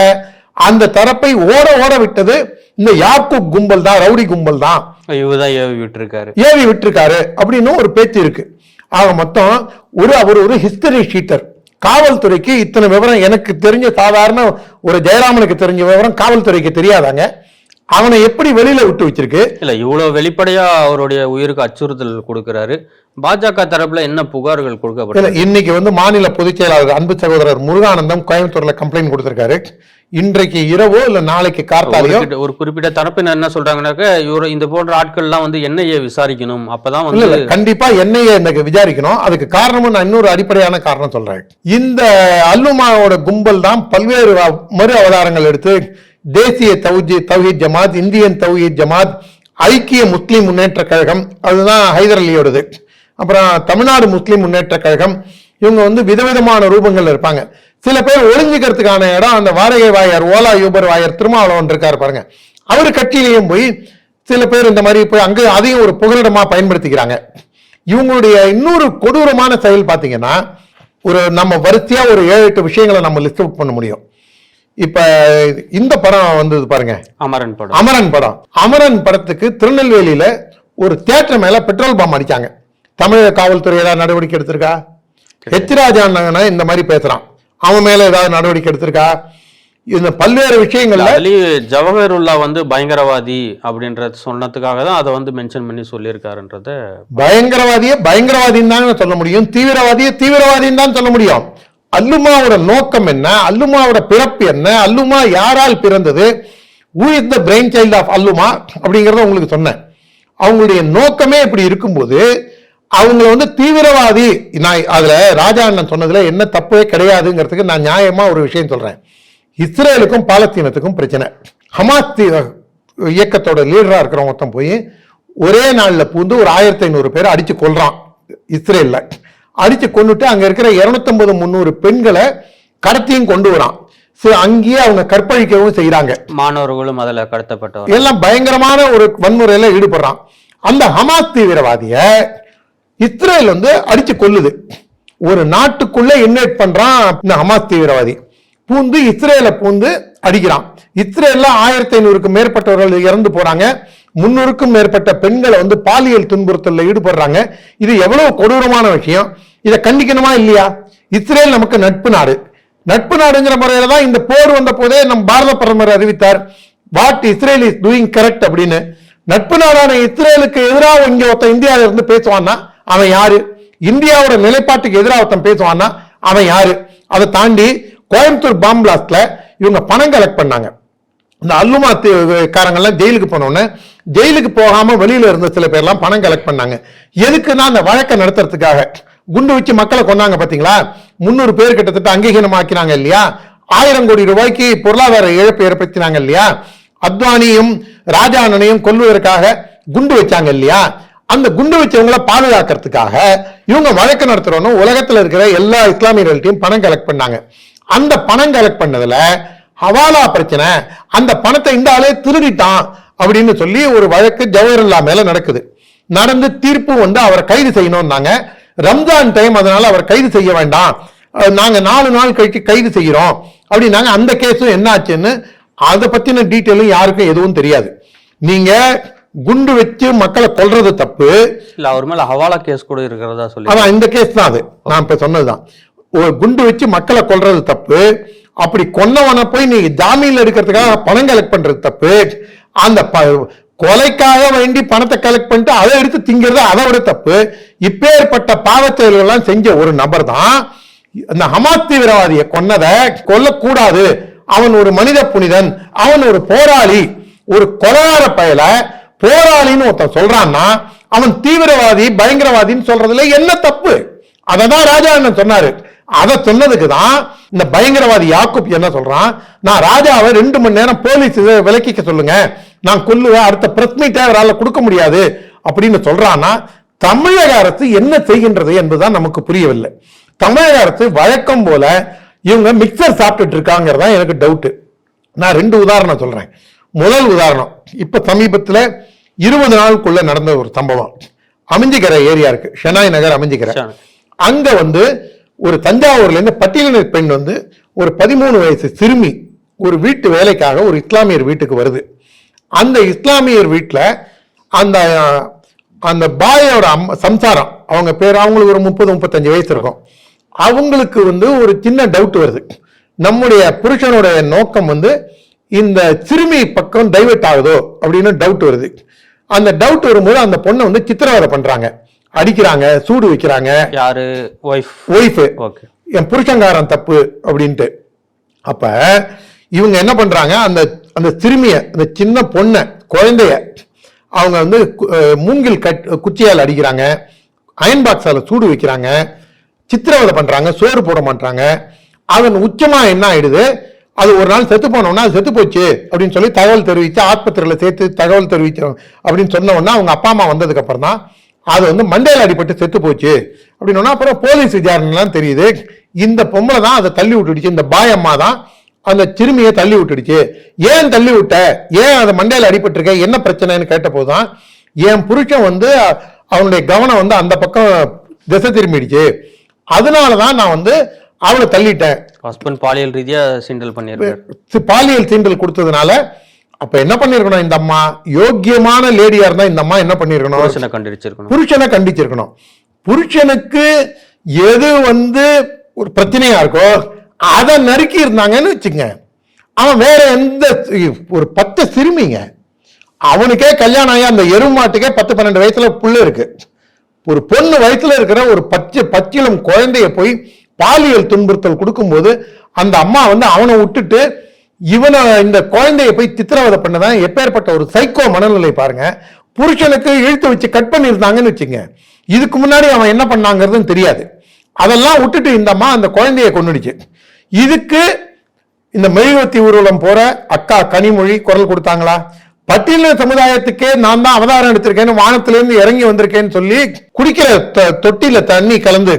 [SPEAKER 1] அந்த தரப்பை ஓட ஓட விட்டது. இந்த யாக்கூப் கும்பல் தான் ரவுடி கும்பல் தான்.
[SPEAKER 2] இவதான் ஏவி விட்டுருக்காரு.
[SPEAKER 1] ஏவி விட்டிருக்காரு அப்படின்னு ஒரு பேச்சு இருக்கு. ஆக மொத்தம் ஒரு அவர் ஒரு ஹிஸ்டரி ஷீட்டர் காவல்துறைக்கு இத்தனை விவரம் எனக்கு தெரிஞ்ச சாதாரண ஒரு ஜெயராமனுக்கு தெரிஞ்ச விவரம் காவல்துறைக்கு தெரியாதாங்க? அவனை எப்படி வெளியில விட்டு வச்சிருக்கு?
[SPEAKER 2] இல்ல இவ்வளவு வெளிப்படையா அவருடைய உயிருக்கு அச்சுறுத்தல் கொடுக்கிறாரு. பாஜக தரப்புல என்ன புகார்கள்
[SPEAKER 1] இல்ல
[SPEAKER 2] கொடுக்கப்பட்டது
[SPEAKER 1] இன்னைக்கு வந்து மாநில பொதுச் செயலாளர் அன்பு சகோதரர் முருகானந்தம் கோயம்புத்தூர்ல கம்ப்ளைண்ட் கொடுத்திருக்காரு. இன்றைக்கு இரவோ இல்ல நாளைக்கு கார்த்தாலையோ?
[SPEAKER 2] ஒரு குறிப்பிட்ட தரப்பினர் என்ன சொல்றாங்கன்னாக்க இவரு இந்த போன்ற ஆட்கள்லாம் வந்து என்ஐஏ விசாரிக்கணும். அப்பதான் வந்து
[SPEAKER 1] கண்டிப்பா என்னைய எனக்கு விசாரிக்கணும். அதுக்கு காரணமும் நான் இன்னொரு அடிப்படையான காரணம் சொல்றேன். இந்த அல்லுமாவோட கும்பல் தான் பல்வேறு மறு அவதாரங்கள் எடுத்து தேசிய தௌஜி தௌஹீத் ஜமாத் இந்தியன் தௌஹீத் ஜமாத் ஐக்கிய முஸ்லிம் முன்னேற்ற கழகம் அதுதான் ஹைதர் அலியோடது. அப்புறம் தமிழ்நாடு முஸ்லிம் முன்னேற்ற கழகம் இவங்க வந்து விதவிதமான ரூபங்கள்ல இருப்பாங்க. சில பேர் ஒளிஞ்சுக்கிறதுக்கான இடம் அந்த வாடகை வாயர் ஓலா யூபர் வாயர் திருமாவளவன் இருக்காரு பாருங்க. அவர் கட்சியிலையும் போய் சில பேர் இந்த மாதிரி போய் அங்கே அதையும் ஒரு புகலிடமா பயன்படுத்திக்கிறாங்க. இவங்களுடைய இன்னொரு கொடூரமான செயல் பார்த்தீங்கன்னா ஒரு நம்ம வரிசையா ஒரு ஏழு எட்டு விஷயங்களை நம்ம லிஸ்ட் அவுட் பண்ண முடியும். இப்ப இந்த படம் வந்தது பாருங்க.
[SPEAKER 2] அமரன் படம்.
[SPEAKER 1] அமரன் படம். அமரன் படத்துக்கு திருநெல்வேலியில ஒரு தியேட்டர் மேல பெட்ரோல் பாம் அடிச்சாங்க. தமிழக காவல்துறை ஏதாவது நடவடிக்கை எடுத்திருக்கா? ஹெச் ராஜா அண்ணன் இந்த மாதிரி பேசுறான். அவன் மேல ஏதாவது நடவடிக்கை எடுத்திருக்கா? இந்த பல்வேறு விஷயங்கள்ல
[SPEAKER 2] ஜவஹருல்லா வந்து பயங்கரவாதி அப்படின்றது சொன்னதுக்காக தான் அதை வந்து மென்ஷன் பண்ணி சொல்லியிருக்காருன்றத
[SPEAKER 1] பயங்கரவாதியை பயங்கரவாதின்னு தான் சொல்ல முடியும். தீவிரவாதியை தீவிரவாதின்னு தான் சொல்ல முடியும். அல்லுமாவோட நோக்கம் என்ன? அல்லுமாவோட பிறப்பு என்ன? அல்லுமா யாரால் பிறந்தது? Who is the brain child of அல்லுமா? அப்படிங்கறத உங்களுக்கு சொன்னேன். அவங்களுடைய நோக்கமே இப்படி இருக்கும்போது அவங்கள வந்து தீவிரவாதி நான் அதுல ராஜா அண்ணன் சொன்னதுல என்ன தப்பே கிடையாதுங்கிறதுக்கு நான் நியாயமா ஒரு விஷயம் சொல்றேன். இஸ்ரேலுக்கும் பாலஸ்தீனத்துக்கும் பிரச்சனை. ஹமாஸ் இயக்கத்தோட லீடரா இருக்கிறவன் ஒருத்தன் போய் ஒரே நாள்ல பூந்து ஒரு ஆயிரத்தி ஐநூறு பேர் அடிச்சு கொல்றான் இஸ்ரேல்ல. அடிச்சு கொன்னுட்டு அங்க இருக்கிற 250 முந்நூறு பெண்களை கடத்தியும் கொண்டு வரான். சோ அங்கேயே அவங்க கற்பழிக்கவும் செய்றாங்க.
[SPEAKER 2] மாணவர்களும் அதுல கடத்தப்பட்டவர்
[SPEAKER 1] எல்லாம் பயங்கரமான ஒரு வன்முறையில ஈடுபடுறான். அந்த ஹமாஸ் தீவிரவாதிய இஸ்ரேல் வந்து அடிச்சு கொல்லுது. ஒரு நாட்டுக்குள்ள இன்வைட் பண்றான் இந்த ஹமாஸ் தீவிரவாதி. பூந்து இஸ்ரேல பூந்து அடிக்கிறான். இஸ்ரேல்ல ஆயிரத்தி ஐநூறுக்கும் மேற்பட்டவர்கள் இறந்து போறாங்க. முன்னூறுக்கும் மேற்பட்ட பெண்களை வந்து பாலியல் துன்புறுத்தலில் ஈடுபடுறாங்க. இது எவ்வளவு கொடூரமான விஷயம். இதை கண்டிக்கணுமா இல்லையா? இஸ்ரேல் நமக்கு நட்பு நாடு. நட்பு நாடுங்கிற முறையில தான் இந்த போர் வந்த போதே நம் பாரத பிரதமர் அறிவித்தார். What Israel is doing correct அப்படின்னு. நட்பு நாடான இஸ்ரேலுக்கு எதிராக இங்க ஒருத்தன் இந்தியாவில இருந்து பேசுவான்னா அவன் யாரு? இந்தியாவோட நிலைப்பாட்டுக்கு எதிராக ஒருத்தன் பேசுவான்னா அவன் யாரு? அதை தாண்டி கோயம்புத்தூர் பாம் பிளாஸ்ட்ல இவங்க பணம் கலெக்ட் பண்ணாங்க. இந்த அல்லுமா காரங்கள்லாம் ஜெயிலுக்கு போனோன்னு ஜெயிலுக்கு போகாம வெளியில இருந்த சில பேர்லாம் பணம் கலெக்ட் பண்ணாங்க. எதுக்குன்னா அந்த வழக்கை நடத்துறதுக்காக. குண்டு வச்சு மக்களை கொன்னாங்க பாத்தீங்களா? முன்னூறு பேர் கிட்டத்தட்ட அங்கீகாரமாக்கினாங்க இல்லையா? ஆயிரம் கோடி ரூபாய்க்கு பொருளாதார இழப்பு ஏற்படுத்தினாங்க இல்லையா? அத்வானியும் ராஜா அண்ணனையும் கொல்வதற்காக குண்டு வச்சாங்க இல்லையா? அந்த குண்டு வச்சவங்களை பாதுகாக்கிறதுக்காக இவங்க வழக்கு நடத்துறோன்னு உலகத்தில் இருக்கிற எல்லா இஸ்லாமியர்கள்ட்டையும் பணம் கலெக்ட் பண்ணாங்க. அந்த பணம் கலெக்ட் பண்ணதுல ஹவாலா பிரச்சனை அந்த பணத்தை இந்த ஆளே திருடிட்டான் அப்படின்னு சொல்லி ஒரு வழக்கு ஜவஹர்லா மேல நடக்குது. நடந்து தீர்ப்பு வந்து அவரை கைது செய்யணும்னாங்க. ரம்ஜான் டைம் அதனால அவர் கைது செய்ய வேண்டாம். நாங்க நாலு நாள் கழிச்சு கைது செய்கிறோம் அப்படின்னாங்க. அந்த கேஸும் என்ன ஆச்சுன்னு அதை பத்தின டீட்டெயிலும் யாருக்கும் எதுவும் தெரியாது. நீங்க குண்டு வச்சு மக்களை கொல்றது தப்பு.
[SPEAKER 2] இல்ல அவர் மேல ஹவாலா கேஸ் கூட இருக்கிறதா சொல்லி.
[SPEAKER 1] அதான் இந்த கேஸ் தான் அது. நான் இப்ப சொன்னதுதான். குண்டு வச்சு மக்களை கொல்றது தப்பு. அப்படி கொன்னவனை போய் நீ ஜாமீன்ல எடுக்கிறதுக்காக பணம் கலெக்ட் பண்றது தப்பு. அந்த கொலைக்காக வேண்டி பணத்தை கலெக்ட் பண்ணிட்டு அதை எடுத்து திங்கிறது அதை விட தப்பு. இப்பேற்பட்ட பாவச் செயல்கள் எல்லாம் செஞ்ச ஒரு நபர் தான் இந்த ஹமாஸ் தீவிரவாதியை கொன்னதை கொல்லக்கூடாது. அவன் ஒரு மனித புனிதன் அவன் ஒரு போராளி. ஒரு கொலகார பயல போராளின்னு ஒருத்தன் சொல்றான்னா அவன் தீவிரவாதி பயங்கரவாதின்னு சொல்றதுல என்ன தப்பு? அததான் ராஜா அண்ணன் சொன்னாரு? அதை சொன்னதுக்கு தான் இந்த பயங்கரவாதி யாக்கூப் என்ன சொல்றான்? நான் ராஜாவை ரெண்டு மணி நேரம் போலீஸ் விலக்கிக்க சொல்லுங்க. நான் கொல்லுவேன் அடுத்த பிரஸ் மீட்டை அவரால் கொடுக்க முடியாது அப்படின்னு சொல்றான்னா தமிழக அரசு என்ன செய்கின்றது என்பதுதான் நமக்கு புரியவில்லை. தமிழக அரசு வழக்கம் போல இவங்க மிக்சர் சாப்பிட்டுட்டு இருக்காங்கிறதா எனக்கு டவுட் நான் ரெண்டு உதாரணம் சொல்றேன். முதல் உதாரணம். இப்ப சமீபத்துல இருபது நாளுக்குள்ள நடந்த ஒரு சம்பவம். அமைஞ்சிக்கரை ஏரியா இருக்கு. ஷெனாய் நகர் அமைஞ்சிக்கரை. அங்க வந்து ஒரு தஞ்சாவூர்ல இருந்து பட்டியலின பெண் வந்து ஒரு பதிமூணு வயசு சிறுமி ஒரு வீட்டு வேலைக்காக ஒரு இஸ்லாமியர் வீட்டுக்கு வருது. அந்த இஸ்லாமியர் வீட்டுல அந்த அந்த பாயோட அம்மா சம்சாரம் அவங்க பேர் அவங்களுக்கு ஒரு முப்பது முப்பத்தஞ்சு வயசு இருக்கும். அவங்களுக்கு வந்து ஒரு சின்ன டவுட் வருது. நம்முடைய புருஷனுடைய நோக்கம் வந்து இந்த சிறுமி பக்கம் டைவர்ட் ஆகுதோ அப்படின்னு டவுட் வருது. அந்த டவுட் வரும்போது அந்த பொண்ணை வந்து சித்திரவதை பண்றாங்க. அடிக்கிறாங்க சூடு வைக்கிறாங்க.
[SPEAKER 2] யாரு? ஒய்ஃப்
[SPEAKER 1] ஒய்ஃபு
[SPEAKER 2] ஓகே
[SPEAKER 1] என் புருஷங்காரன் தப்பு அப்படின்ட்டு. அப்ப இவங்க என்ன பண்றாங்க? அந்த அந்த சிறுமிய அந்த சின்ன பொண்ணை குழந்தைய அவங்க வந்து மூங்கில் கட் குச்சியால் அடிக்கிறாங்க. அயன் பாக்ஸால சூடு வைக்கிறாங்க. சித்திரவதை பண்றாங்க. சோறு போட மாட்டாங்க அதன் உச்சமா என்ன ஆயிடுது? அது ஒரு நாள் செத்து போனோம்னா அது செத்து போச்சு அப்படின்னு சொல்லி தகவல் தெரிவித்து ஆஸ்பத்திரியில் சேர்த்து தகவல் தெரிவிச்சோம் அப்படின்னு சொன்னோன்னா அவங்க அப்பா அம்மா வந்ததுக்கப்புறம் தான் அது வந்து மண்டையில் அடிபட்டு செத்து போச்சு. அப்படின்னா அப்புறம் போலீஸ் விசாரணைலாம் தெரியுது. இந்த பொம்பளை தான் அதை தள்ளி விட்டுடுச்சு. இந்த பாய் அம்மா தான் அந்த சிறுமியை தள்ளி விட்டுடுச்சு. ஏன் தள்ளி விட்ட? ஏன் அதை மண்டையில் அடிபட்டிருக்க? என்ன பிரச்சனைன்னு கேட்ட போதுதான் என் புருஷன் வந்து அவனுடைய கவனம் வந்து அந்த பக்கம் திசை திரும்பிடுச்சு. அதனால தான் நான் வந்து அவளை தள்ளிட்டேன்.
[SPEAKER 2] ஹஸ்பண்ட் பாலியல் ரீதியா சிண்டல் பண்ணியிருக்காரு.
[SPEAKER 1] பாலியல் தீண்டல் கொடுத்ததுனால அப்ப என்ன பண்ணிருக்கணும் இந்த அம்மா? யோக்கியமான லேடியா இருந்தா இந்த அம்மா என்ன பண்ணிருக்கணும்?
[SPEAKER 2] புருஷனை கண்டிச்சிருக்கணும்.
[SPEAKER 1] புருஷனை கண்டிச்சிருக்கணும். புருஷனுக்கு எது வந்து ஒரு பிரச்சனையா இருக்கோ அதை நறுக்கி இருந்தாங்கன்னு வச்சுங்க அவன் வேற எந்த ஒரு பத்து சிறுமிங்க. அவனுக்கே கல்யாணம் ஆகி அந்த எருமாட்டுக்கே பத்து பன்னெண்டு வயசுல புள்ள இருக்கு. ஒரு பொண்ணு வயசுல இருக்கிற ஒரு பச்சை பச்சிலம் குழந்தைய போய் பாலியல் துன்புறுத்தல் கொடுக்கும்போது அந்த அம்மா வந்து அவனை விட்டுட்டு இவனை இந்த குழந்தைய போய் சித்திரவதை பண்ணதான் எப்பேற்பட்ட ஒரு சைக்கோ மனநிலை பாருங்க. புருஷனுக்கு இழுத்து வச்சு கட் பண்ணியிருந்தாங்கன்னு வச்சுங்க. இதுக்கு முன்னாடி அவன் என்ன பண்ணாங்கிறதும் தெரியாது. அதெல்லாம் விட்டுட்டு இந்த அம்மா அந்த குழந்தைய கொன்னுடுச்சு. இதுக்கு இந்த மெழுகுவத்தி ஊர்வலம் போற அக்கா கனிமொழி குரல் கொடுத்தாங்களா? பட்டியலின சமுதாயத்துக்கே நான் தான் அவதாரம் எடுத்திருக்கேன்னு வானத்திலிருந்து இறங்கி வந்திருக்கேன்னு சொல்லி குடிக்கிற தொ- தொட்டில தண்ணி கலந்து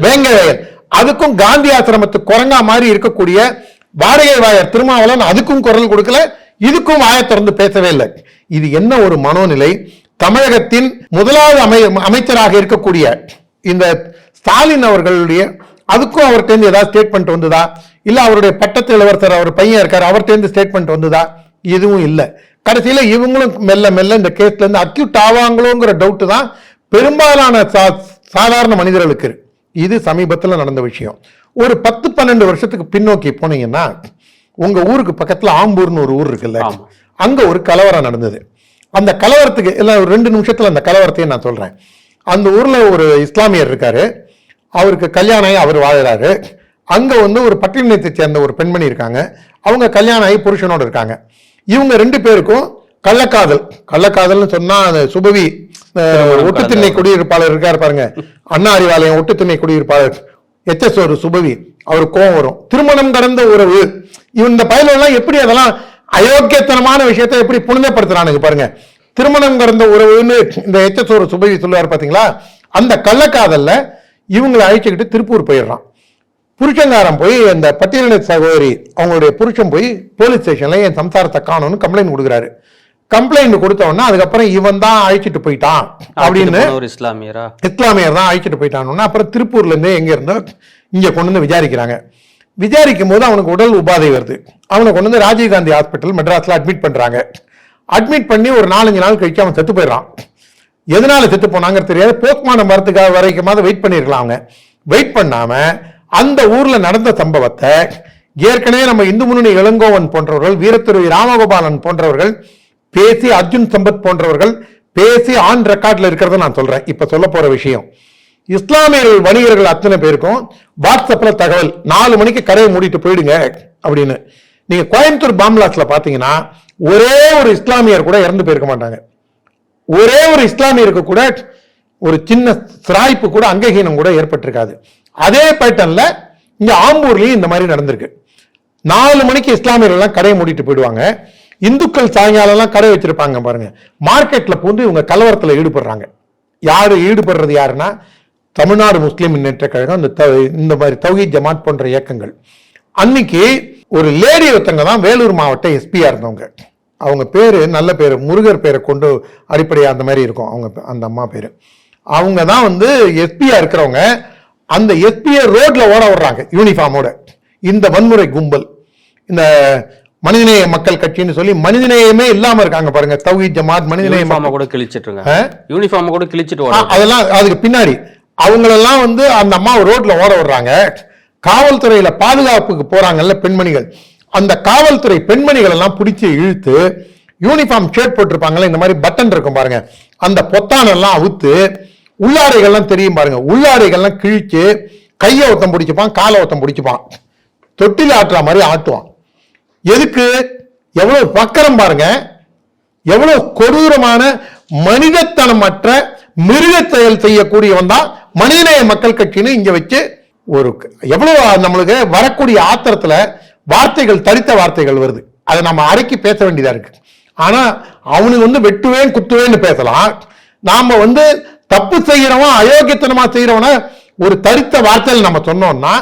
[SPEAKER 2] வேங்க வயல்.
[SPEAKER 1] அதுக்கும் காந்தி ஆசிரமத்து குரங்கா மாதிரி இருக்கக்கூடிய வாடகை வாயர் திருமாவளவன் அதுக்கும் குரல் கொடுக்கல இதுக்கும் வாயை திறந்து பேசவே இல்லை. இது என்ன ஒரு மனோநிலை? தமிழகத்தின் முதலாவது அமை அமைச்சராக இருக்கக்கூடிய இந்த ஸ்டாலின் அவர்களுடைய அதுக்கும் அவர்கிட்ட ஏதாவது ஸ்டேட்மெண்ட் வந்ததா? இல்ல அவருடைய பட்டத்து இளவரசர் அவர் பையன் இருக்காரு அவர்கிட்ட ஸ்டேட்மெண்ட் வந்ததா? இதுவும் இல்லை. கடைசியில இவங்களும் மெல்ல மெல்ல இந்த கேஸ்ல இருந்து அக்யூட் ஆவாங்களோங்கிற டவுட் தான் பெரும்பாலான சா- சாதாரண மனிதர்களுக்கு இருக்கு. இது சமீபத்துல நடந்த விஷயம். ஒரு பத்து பன்னெண்டு வருஷத்துக்கு பின்னோக்கி போனீங்கன்னா உங்க ஊருக்கு பக்கத்துல ஆம்பூர்னு ஒரு ஊர் இருக்குல்ல. அங்க ஒரு கலவரம் நடந்தது. அந்த கலவரத்துக்கு எல்லாம் ஒரு ரெண்டு நிமிஷத்துல அந்த கலவரத்தையும் நான் சொல்றேன். அந்த ஊர்ல ஒரு இஸ்லாமியர் இருக்காரு. அவருக்கு கல்யாணம் ஆகி அவர் வாழுறாரு. அங்க வந்து ஒரு பட்டியலினத்தை சேர்ந்த ஒரு பெண்மணி இருக்காங்க. அவங்க கல்யாணம் ஆகி புருஷனோட இருக்காங்க. இவங்க ரெண்டு பேருக்கும் கள்ளக்காதல். கள்ளக்காதல்னு சொன்னா அது சுபவி ஒட்டுத்திண்ணை குடியிருப்பாளர் இருக்காரு பாருங்க. அண்ணா அறிவாலயம் ஒட்டுத்திண்ணை குடியிருப்பாளர். எச்எஸ் ஒரு சுபவி அவர் கோவம் வரும். திருமணம் கடந்த உறவு. இந்த பயலெல்லாம் எப்படி அதெல்லாம் அயோக்கியத்தனமான விஷயத்தை எப்படி புனிதப்படுத்துறானுங்க பாருங்க. திருமணம் கடந்த உறவுன்னு இந்த எச்எஸ் ஒரு சுபவி சொல்லுவார் பாத்தீங்களா? அந்த கள்ளக்காதல்ல இவங்களை அழைச்சிக்கிட்டு திருப்பூர் போயிடுறான். புருஷங்காரன் போய் அந்த பட்டியலின சகோதரி அவங்களுடைய புருஷன் போய் போலீஸ் ஸ்டேஷன்ல என் சம்சாரத்தை காணும்னு கம்ப்ளைண்ட் கொடுக்குறாரு. கம்ப்ளைண்ட் கொடுத்தவொடனே அதுக்கப்புறம் இவன் தான் அழைச்சிட்டு போயிட்டான் அப்படின்னு
[SPEAKER 2] ஒரு இஸ்லாமியரா?
[SPEAKER 1] இஸ்லாமியர் தான் அழைச்சிட்டு போயிட்டானோன்னா அப்புறம் திருப்பூர்ல இருந்தே எங்க இருந்தோ இங்க கொண்டு வந்து விசாரிக்கிறாங்க. விசாரிக்கும் போது அவனுக்கு உடல் உபாதை வருது. அவனை கொண்டு வந்து ராஜீவ்காந்தி ஹாஸ்பிட்டல் மெட்ராஸ்ல அட்மிட் பண்றாங்க. அட்மிட் பண்ணி ஒரு நாலஞ்சு நாள் கழிச்சு அவன் செத்து போயிடுறான். எதனால செத்து போனாங்கிறது தெரியாது. போஸ்ட்மார்ட்டம் வரதுக்காக வரைக்குமாவது வெயிட் பண்ணிருக்கலாம் அவங்க. வெயிட் பண்ணாம அந்த ஊர்ல நடந்த சம்பவத்தை ஏற்கனவே நம்ம இந்து முன்னணி இளங்கோவன் போன்றவர்கள் வீரத்துறை ராமகோபாலன் போன்றவர்கள் பேசி அர்ஜுன் சம்பத் போன்றவர்கள் பேசி ஆன் ரெக்கார்டில் இருக்கிறத நான் சொல்கிறேன் இப்போ சொல்ல போகிற விஷயம் இஸ்லாமியர்கள் வணிகர்கள் அத்தனை பேருக்கும் வாட்ஸ்அப்பில் தகவல் நாலு மணிக்கு கரையை மூடிட்டு போயிடுங்க அப்படின்னு. நீங்கள் கோயம்புத்தூர் பாம்லாஸில் பார்த்தீங்கன்னா ஒரே ஒரு இஸ்லாமியர் கூட இறந்து போயிருக்க மாட்டாங்க. ஒரே ஒரு இஸ்லாமியருக்கு கூட ஒரு சின்ன சிராய்ப்பு கூட அங்கஹீனம் கூட ஏற்பட்டிருக்காது. அதே பேட்டர்ன்ல இங்க ஆம்பூர்லயும் இந்த மாதிரி நடந்திருக்கு. நாலு மணிக்கு இஸ்லாமியர்கள்லாம் கடையை மூடிட்டு போயிடுவாங்க. இந்துக்கள் சாயங்காலம்லாம் கடை வச்சிருப்பாங்க பாருங்க. மார்க்கெட்டில் பூந்து இவங்க கலவரத்தில் ஈடுபடுறாங்க. யார் ஈடுபடுறது யாருன்னா தமிழ்நாடு முஸ்லீம் முன்னேற்ற கழகம் இந்த த- இந்த மாதிரி தௌஹீத் ஜமாத் போன்ற இயக்கங்கள். அன்னைக்கு ஒரு லேடி ஒருத்தங்க தான் வேலூர் மாவட்ட எஸ்பியா இருந்தவங்க. அவங்க பேர் நல்ல பேர் முருகர் பேரை கொண்டு அடிப்படையாக அந்த மாதிரி இருக்கும். அவங்க அந்த அம்மா பேர். அவங்க தான் வந்து எஸ்பியா இருக்கிறவங்க அந்த எஸ்பியை ரோட்ல ஓட விடுறாங்க யூனிஃபார்மோட இந்த வன்முறை கும்பல் இந்த மனிதநேய மக்கள் கட்சின்னு சொல்லி மனிதநேயமே இல்லாம இருக்காங்க பாருங்க. தௌஹீத் ஜமாத் மனிதநேய
[SPEAKER 2] யூனிஃபார்மை கூட கிழிச்சிட்டு? யூனிஃபார்மை கூட கிழிச்சிட்டு
[SPEAKER 1] அதெல்லாம் அதுக்கு பின்னாடி அவங்களெல்லாம் வந்து அந்த அம்மா ரோட்ல ஓட விடுறாங்க. காவல்துறையில பாதுகாப்புக்கு போறாங்கல்ல பெண்மணிகள். அந்த காவல்துறை பெண்மணிகள் எல்லாம் பிடிச்சி இழுத்து யூனிஃபார்ம் ஷர்ட் போட்டிருப்பாங்கல்ல இந்த மாதிரி பட்டன் இருக்கும் பாருங்க. அந்த பொத்தானெல்லாம் அவுத்து உள்ளாடைகள்லாம் தெரியும் பாருங்க. உள்ளாடைகள்லாம் கிழிச்சு கையை ஒருத்தன் பிடிச்சுப்பான் காலை ஒருத்தன் பிடிச்சுப்பான். தொட்டில் ஆட்டுற மாதிரி ஆட்டுவான். எதுக்கு? எவ்வளவு பக்கரம் பாருங்க. எவ்வளவு கொடூரமான மனிதத்தனமற்ற மிருக செயல் செய்யக்கூடியவன் தான் மனிதநேய மக்கள் கட்சின்னு இங்க வச்சு ஒரு எவ்வளவு நம்மளுக்கு வரக்கூடிய ஆத்திரத்துல வார்த்தைகள் தரித்த வார்த்தைகள் வருது. அதை நம்ம அரைக்கி பேச வேண்டியதா இருக்கு. ஆனா அவனுக்கு வந்து வெட்டுவேன் குத்துவேன்னு பேசலாம். நாம வந்து தப்பு செய்யறவன் அயோக்கியத்தனமா செய்யறவன ஒரு தரித்த வார்த்தையில் நம்ம சொன்னோம்னா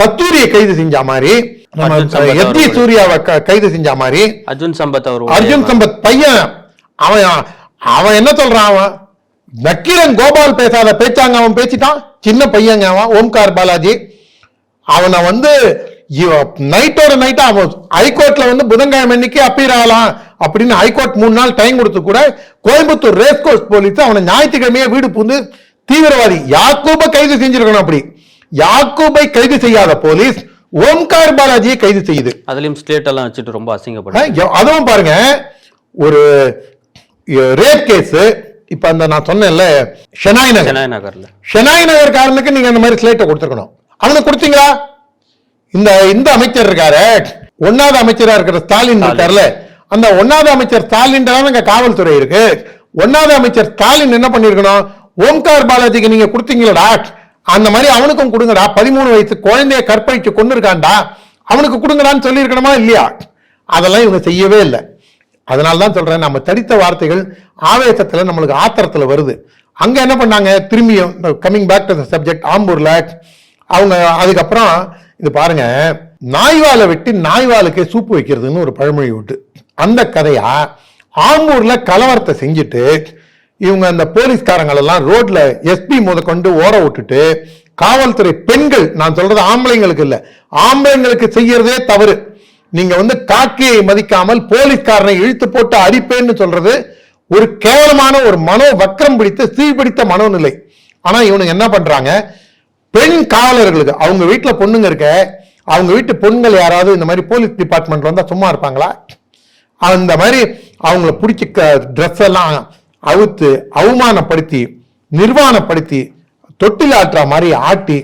[SPEAKER 1] கத்தூரியை கைது செஞ்ச மாதிரி நம்ம
[SPEAKER 2] அர்ஜுன் சம்பத்
[SPEAKER 1] எஸ் டி
[SPEAKER 2] அவர்கள்.
[SPEAKER 1] சூர்யாவை கைது செஞ்ச மாதிரி
[SPEAKER 2] அர்ஜுன் சம்பத் அவர்
[SPEAKER 1] அர்ஜுன் சம்பத் பையன் அவன் அவன் என்ன சொல்றான் அவன்? நக்கீரன் கோபால் பேசாத பேச்சாங்க அவன் பேசிட்டான். சின்ன பையங்க அவன் ஓம்கார் பாலாஜி. அவனை வந்து நைட்டோட நைட்டா அவன் ஹைகோர்ட்ல வந்து புதன்கிழமை அன்னைக்கு அப்பீர் ஆகலாம் அப்படின்னு ஹைகோர்ட் மூணு நாள் டைம் கொடுத்து கூட கோயம்புத்தூர் ரேஸ் கோர்ஸ் போலீஸ் அவனை ஞாயிற்றுக்கிழமையே வீடு புகுந்து தீவிரவாதி யாக்கூபை கைது செஞ்சிருக்கணும் அப்படி. யாக்கூபை கைது செய்யாத போலீஸ் ஓம்கார் பாலாஜியை கைது செய்யுது.
[SPEAKER 2] அதுலயும் ஸ்டேட் எல்லாம் வச்சுட்டு ரொம்ப
[SPEAKER 1] எவ்- அதுவும் பாருங்க ஒரு ரேப் கேஸ். இப்ப அந்த நான் சொன்னேன்ல ஷெனாய் நகர்
[SPEAKER 2] சென்னை நகர்ல
[SPEAKER 1] ஷெனாய் நகர் காரனுக்கு நீங்க அந்த மாதிரி ஸ்லேட்டை கொடுத்துருக்கணும். அவனுக்கு கொடுத்தீங்களா? இந்த இந்த அமைச்சர் இருக்காரு. ஒன்னாவது அமைச்சரா இருக்கிற ஸ்டாலின் இருக்காருல்ல அந்த ஒன்னாவது அமைச்சர் ஸ்டாலின் தான் இங்க காவல்துறை இருக்கு. ஒன்னாவது அமைச்சர் ஸ்டாலின் என்ன பண்ணிருக்கணும்? ஓம்கார் பாலாஜிக்கு நீங்க கொடுத்தீங்களடா. அந்த மாதிரி அவனுக்கும் கொடுங்கடா. பதிமூணு வயசு குழந்தைய கற்பழிச்சு கொண்டு இருக்காண்டா அவனுக்கு கொடுங்கடான்னு சொல்லியிருக்கணுமா இல்லையா? அதெல்லாம் இவங்க செய்யவே இல்லை. அதனால தான் சொல்றேன் நம்ம தடித்த வார்த்தைகள் ஆவேசத்துல நம்மளுக்கு ஆத்திரத்துல வருது. அங்க என்ன பண்ணாங்க? திரும்பியும் கம்மிங் பேக் டு சப்ஜெக்ட் ஆம்பூர்ல. அவங்க அதுக்கப்புறம் இது பாருங்க நாய்வாலை வெட்டி நாய்வாலுக்கு சூப்பு வைக்கிறதுன்னு ஒரு பழமொழி விட்டு அந்த கதையா? ஆம்பூர்ல கலவரத்தை செஞ்சுட்டு இவங்க அந்த போலீஸ்காரங்கள் எல்லாம் ரோட்ல எஸ்பி முதற்கொண்டு ஓர விட்டுட்டு காவல்துறை பெண்கள் நான் சொல்றது ஆம்பளைங்களுக்கு இல்ல ஆம்பளைங்களுக்கு செய்யறதே தவறு. நீங்க வந்து காக்கையை மதிக்காமல் போலீஸ்காரனை இழுத்து போட்டு அடிப்பேன்னு சொல்றது ஒரு கேவலமான ஒரு மனோ வக்கரம் பிடித்த சீர்பிடித்த மனோநிலை. ஆனா இவனுங்க என்ன பண்றாங்க? பெண் காவலர்களுக்கு அவங்க வீட்டுல பொண்ணுங்க இருக்க அவங்க வீட்டு பெண்கள் யாராவது இந்த மாதிரி போலீஸ் டிபார்ட்மெண்ட்ல வந்தா சும்மா இருப்பாங்களா? அந்த மாதிரி அவங்கள பிடிச்ச ட்ரெஸ் எல்லாம் அவுத்து அவமானப்படுத்தி நிர்வாணப்படுத்தி தொட்டில் மாதிரி ஆட்டி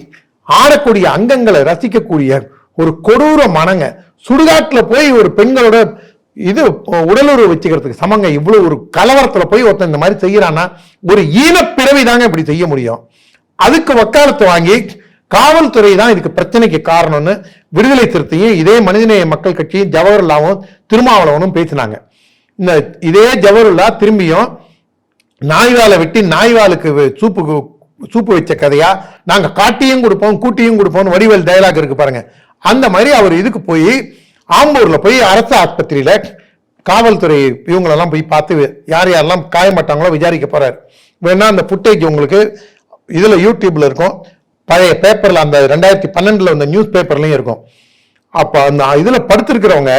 [SPEAKER 1] ஆடக்கூடிய அங்கங்களை ரசிக்கக்கூடிய ஒரு கொடூர மனங்க சுடுகாட்டில் போய் ஒரு பெண்களோட இது உடலுறவு வச்சுக்கிறதுக்கு சமங்க இவ்வளவு ஒரு கலவரத்தில் போய் ஒருத்தன் இந்த மாதிரி செய்யறான்னா ஒரு ஈனப்பிறவி தாங்க இப்படி செய்ய முடியும். அதுக்கு வக்காலத்து வாங்கி காவல்துறை தான் இதுக்கு பிரச்சனைக்கு காரணம்னு விடுதலை சிறுத்தையும் இதே மனிதநேய மக்கள் கட்சியும் ஜவஹர்லாவும் திருமாவளவனும் பேசினாங்க. இந்த இதே ஜவஹர்லா திரும்பியும் நாய்வாலை வெட்டி நாய்வாலுக்கு சூப்பு சூப்பு வச்ச கதையா? நாங்க காட்டியும் கொடுப்போம் கூட்டியும் கொடுப்போம் வடிவேல் டயலாக் இருக்கு பாருங்க. அந்த மாதிரி அவர் இதுக்கு போய் ஆம்பூர்ல போய் அரசு ஆஸ்பத்திரியில காவல்துறை இவங்களெல்லாம் போய் பார்த்து யார் யாரெல்லாம் காயமாட்டாங்களோ விசாரிக்க போறாரு. வேணா அந்த ஃபுட்டேஜ் உங்களுக்கு இதுல யூடியூப்ல இருக்கும். பழைய பேப்பர்ல அந்த ரெண்டாயிரத்தி பன்னெண்டுல வந்த நியூஸ் பேப்பர்லயும் இருக்கும். அப்ப அந்த இதுல படுத்திருக்கிறவங்க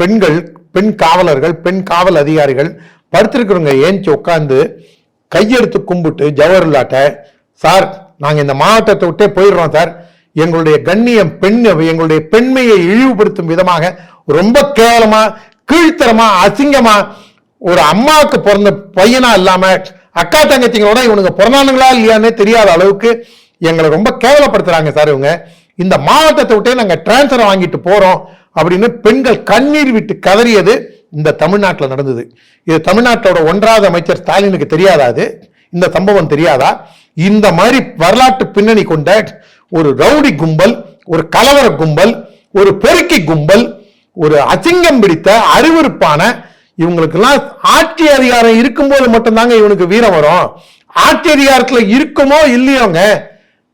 [SPEAKER 1] பெண்கள் பெண் காவலர்கள் பெண் காவல் அதிகாரிகள் படுத்திருக்கிறவங்க ஏஞ்சி உட்காந்து கையெடுத்து கும்பிட்டு ஜவஹர்லாட்ட சார் நாங்கள் இந்த மாவட்டத்தை விட்டே போயிடுறோம் சார். எங்களுடைய கண்ணியம் பெண் எங்களுடைய பெண்மையை இழிவுபடுத்தும் விதமாக ரொம்ப கேவலமா கீழ்த்தரமா அசிங்கமா ஒரு அம்மாவுக்கு பிறந்த பையனா இல்லாம அக்கா தங்கச்சிங்களோட இவனுங்க பிறந்தானுங்களா இல்லையானே தெரியாத அளவுக்கு எங்களை ரொம்ப கேவலப்படுத்துறாங்க சார் இவங்க. இந்த மாவட்டத்தை விட்டே நாங்கள் டிரான்ஸ்ஃபர் வாங்கிட்டு போறோம் அப்படின்னு பெண்கள் கண்ணீர் விட்டு கதறியது. இந்த தமிழ்நாட்டில் நடந்தது. இது தமிழ்நாட்டோட ஒன்றாவது அமைச்சர் ஸ்டாலினுக்கு தெரியாதா அது? இந்த சம்பவம் தெரியாதா? இந்த மாதிரி வரலாற்று பின்னணி கொண்ட ஒரு ரவுடி கும்பல் ஒரு கலவர கும்பல் ஒரு பெருக்கி கும்பல் ஒரு அசிங்கம் பிடித்த அருவருப்பான இவங்களுக்கெல்லாம் ஆட்சி அதிகாரம் இருக்கும்போது மட்டும்தாங்க இவனுக்கு வீரம் வரும். ஆட்சி அதிகாரத்தில் இருக்குமோ இல்லையோங்க?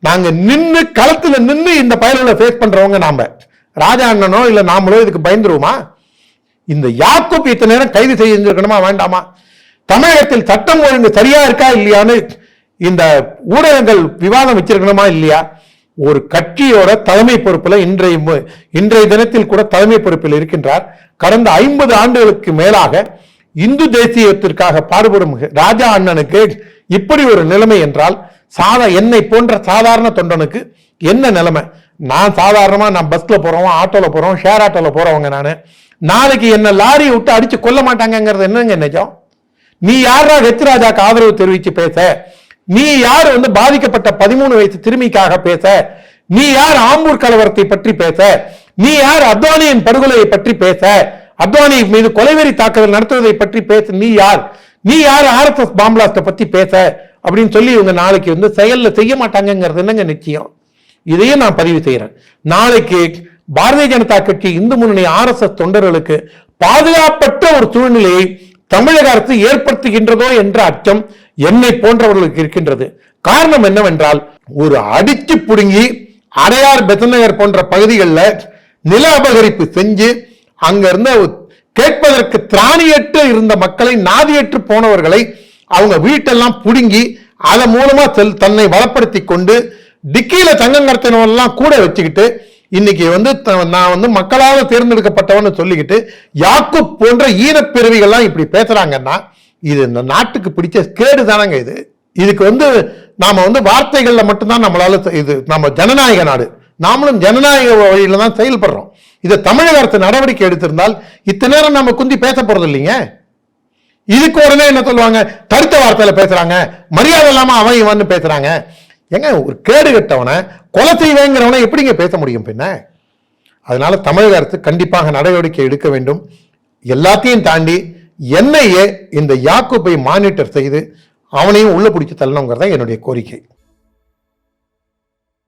[SPEAKER 1] நாங்க நின்று களத்துல நின்று இந்த பயல்களை ஃபேஸ் பண்றவங்க நாம. ராஜா அண்ணனோ இல்ல நாமளோ இதுக்கு பயந்துருவோமா? இந்த யாக்கூப் இத்தனை நேரம் கைது செய்திருக்கணுமா வேண்டாமா? தமிழகத்தில் சட்டம் ஒழுங்கு சரியா இருக்கா இல்லையான்னு இந்த ஊடகங்கள் விவாதம் வச்சிருக்கணுமா இல்லையா? ஒரு கட்சியோட தலைமை பொறுப்பில் இன்றைய இன்றைய தினத்தில் கூட தலைமை பொறுப்பில் இருக்கின்றார். கடந்த ஐம்பது ஆண்டுகளுக்கு மேலாக இந்து தேசியத்திற்காக பாடுபடும் ராஜா அண்ணனுக்கு இப்படி ஒரு நிலைமை என்றால் சாதா என்னை போன்ற சாதாரண தொண்டனுக்கு என்ன நிலைமை? நான் சாதாரணமாக நான் பஸ்ல போகிறோம் ஆட்டோவில் போறோம் ஷேர் ஆட்டோவில் போறவங்க நான். நாளைக்கு என்ன லாரியை விட்டு அடிச்சு கொல்ல மாட்டாங்கங்கிறது என்னங்க நிஜம்? நீ யாரா ஹெச்ராஜாக்கு ஆதரவு தெரிவிச்சு பேச? நீ யார் வந்து பாதிக்கப்பட்ட பதிமூணு வயசு சிறுமிக்காக பேச? நீ யார் ஆம்பூர் கலவரத்தை பற்றி பேச? நீ யார் அத்வானியின் படுகொலையை பற்றி பேச? அத்வானி மீது கொலைவெறி தாக்குதல் நடத்துவதை பற்றி பேச நீ யார்? நீ யார் ஆர்எஸ்எஸ் பாம்பிளாஸ்ட பத்தி பேச? அப்படின்னு சொல்லி இவங்க நாளைக்கு வந்து செயல்ல செய்ய மாட்டாங்கங்கிறது என்னங்க நிச்சயம்? இதையும் நான் பதிவு செய்யறேன் நாளைக்கு பாரதிய ஜனதா கட்சி இந்து முன்னணி ஆர்எஸ்எஸ் தொண்டர்களுக்கு பாதுகாப்பற்ற ஒரு சூழ்நிலையை தமிழக அரசு ஏற்படுத்துகின்றதோ என்ற அச்சம் என்னை போன்றவர்களுக்கு இருக்கின்றது. காரணம் என்னவென்றால் ஒரு அடிச்சு புடுங்கி அடையார் பெத்தநகர் போன்ற பகுதிகளில் நில அபகரிப்பு செஞ்சு அங்கிருந்து கேட்பதற்கு திராணியற்று இருந்த மக்களை நாதியற்று போனவர்களை அவங்க வீட்டெல்லாம் புடுங்கி அதன் மூலமா தன்னை வளப்படுத்தி கொண்டு டிக்கியில தங்கம் கடத்தினவெல்லாம் கூட வச்சுக்கிட்டு இன்னைக்கு வந்து த- நான் வந்து மக்களால் தேர்ந்தெடுக்கப்பட்டவன்னு சொல்லிக்கிட்டு யாக்கு போன்ற ஈனப்பிறவிகள்லாம் இப்படி பேசுறாங்கன்னா இது இந்த நாட்டுக்கு பிடிச்ச கேடு தானங்க இது. இதுக்கு வந்து நாம வந்து வார்த்தைகளில் மட்டும்தான் நம்மளால இது நம்ம ஜனநாயக நாடு. நாமளும் ஜனநாயக வழியில தான் செயல்படுறோம். இதை தமிழக அரசு நடவடிக்கை எடுத்திருந்தால் இத்தனை நேரம் நம்ம குந்தி பேச போறது இல்லைங்க? இதுக்கு உடனே என்ன சொல்லுவாங்க? தடுத்த வார்த்தையில பேசுறாங்க. மரியாதை இல்லாம அவன் இவன் பேசுறாங்க. ஏங்க ஒரு கேடு கட்டவனை கொலை செய்வேங்கிறவனை எப்படிங்க பேச முடியும் பின்ன? அதனால தமிழக அரசு கண்டிப்பாக நடவடிக்கை எடுக்க வேண்டும். எல்லாத்தையும் தாண்டி என்னையே இந்த யாக்குப்பை மானிட்டர் செய்து அவனையும் உள்ள பிடிச்சி தள்ளணுங்கிறது தான் என்னுடைய கோரிக்கை.